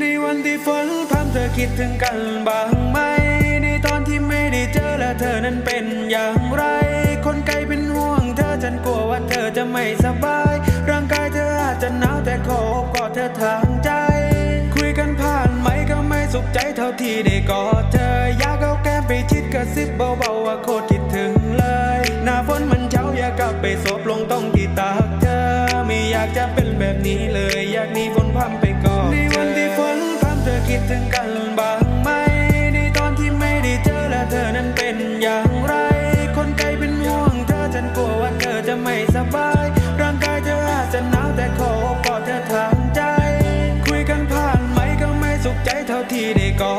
ในวันที่ฝนพรำเธอคิดถึงกันบ้างไหม ในตอนที่ไม่ได้เจอและเธอนั้นเป็นอย่างไร คนไกลเป็นห่วงเธอฉันกลัวว่าเธอจะไม่สบาย ร่างกายเธออาจจะหนาวแต่ขอกอดเธอทางใจ คุยกันผ่านไหมก็ไม่สุขใจเท่าที่ได้กอดเธอ อยากเอาแก้มไปชิดกระซิบเบาๆว่าโคตรคิดถึงเลย หน้าฝนมันเช้าอยากกลับไปศพลงต้องที่ตากเธอ ไม่อยากจะเป็นแบบนี้เลย คิดถึงกันบ้างไหม ในตอนที่ไม่ได้เจอและเธอนั้นเป็นอย่างไร คนไกลเป็นห่วงเธอฉันกลัวว่าเธอจะไม่สบาย ร่างกายเธออาจจะหนาวแต่ขอโอบกอดเธอทางใจ คุยกันผ่านไหมก็ไม่สุขใจเท่าที่ได้กอ